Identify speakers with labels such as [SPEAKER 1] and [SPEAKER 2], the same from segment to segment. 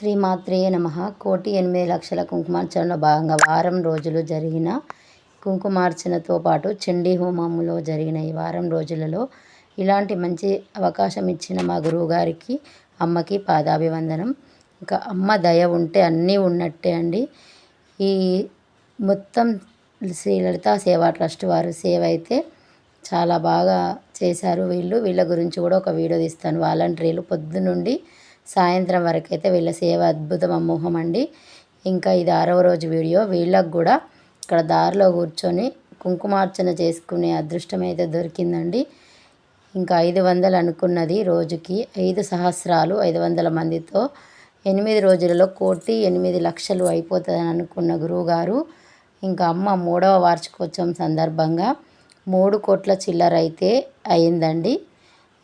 [SPEAKER 1] శ్రీమాత్రే నమ. కోటి ఎనిమిది లక్షల కుంకుమార్చనలో భాగంగా వారం రోజులు జరిగిన కుంకుమార్చనతో పాటు చండీ హోమములో జరిగిన ఈ వారం రోజులలో ఇలాంటి మంచి అవకాశం ఇచ్చిన మా గురువుగారికి అమ్మకి పాదాభివందనం. ఇంకా అమ్మ దయ ఉంటే అన్నీ ఉన్నట్టే అండి. ఈ మొత్తం శ్రీ లలితా సేవా ట్రస్ట్ వారు సేవ అయితే చాలా బాగా చేశారు వీళ్ళు. వీళ్ళ గురించి కూడా ఒక వీడియో తీస్తాను. వాలంటీర్లు పొద్దునుండి సాయంత్రం వరకు అయితే వీళ్ళ సేవ అద్భుతం అమోఘం అండి. ఇంకా ఇది ఆరవ రోజు వీడియో. వీళ్ళకు కూడా ఇక్కడ దారిలో కూర్చొని కుంకుమార్చన చేసుకునే అదృష్టం అయితే దొరికిందండి. ఇంకా ఐదు వందలు అనుకున్నది రోజుకి ఐదు సహస్రాలు ఐదు వందల మందితో ఎనిమిది రోజులలో కోటి ఎనిమిది లక్షలు అయిపోతుందని అనుకున్న గురువుగారు ఇంకా అమ్మ మూడవ వార్షికోత్సవం సందర్భంగా మూడు కోట్ల చిల్లర అయితే అయిందండి.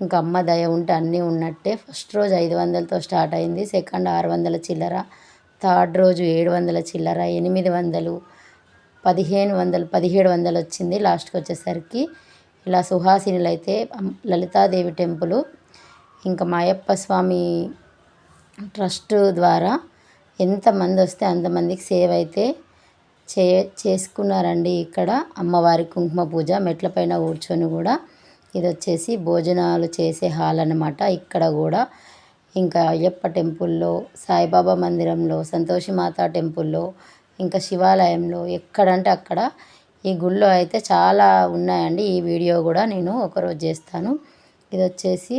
[SPEAKER 1] ఇంకా అమ్మ దయ ఉంటే అన్నీ ఉన్నట్టే. ఫస్ట్ రోజు ఐదు వందలతో స్టార్ట్ అయింది. సెకండ్ ఆరు వందల చిల్లర. థర్డ్ రోజు ఏడు వందల చిల్లర. ఎనిమిది వందలు. పదిహేను వందలు పదిహేడు వందలు వచ్చింది లాస్ట్కి వచ్చేసరికి. ఇలా సుహాసినులు అయితే లలితాదేవి టెంపుల్ ఇంకా మాయప్ప స్వామి ట్రస్ట్ ద్వారా ఎంతమంది వస్తే అంతమందికి సేవ్ అయితే చే చేసుకున్నారండి ఇక్కడ అమ్మవారి కుంకుమ పూజ. మెట్లపైన కూర్చొని కూడా ఇది వచ్చేసి భోజనాలు చేసే హాల్ అనమాట ఇక్కడ కూడా ఇంకా అయ్యప్ప టెంపుల్లో సాయిబాబా మందిరంలో సంతోషి మాతా టెంపుల్లో ఇంకా శివాలయంలో ఎక్కడంటే అక్కడ ఈ గుళ్ళో అయితే చాలా ఉన్నాయండి. ఈ వీడియో కూడా నేను ఒకరోజు చేస్తాను. ఇది వచ్చేసి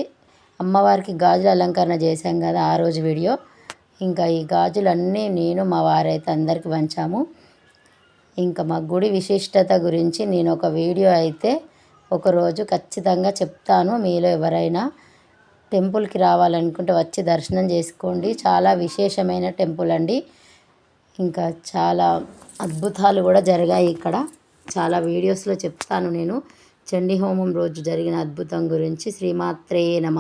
[SPEAKER 1] అమ్మవారికి గాజుల అలంకరణ చేశాం కదా ఆ రోజు వీడియో. ఇంకా ఈ గాజులన్నీ నేను మా వారైతే అందరికి పంచాము ఇంకా మా గుడి విశిష్టత గురించి నేను ఒక వీడియో అయితే ఒకరోజు ఖచ్చితంగా చెప్తాను మీలో ఎవరైనా టెంపుల్కి రావాలనుకుంటే వచ్చి దర్శనం చేసుకోండి. చాలా విశేషమైన టెంపుల్ అండి. ఇంకా చాలా అద్భుతాలు కూడా జరిగాయి ఇక్కడ. చాలా వీడియోస్లో చెప్తాను నేను. చండీ హోమం రోజు జరిగిన అద్భుతం గురించి. శ్రీమాత్రే నమ.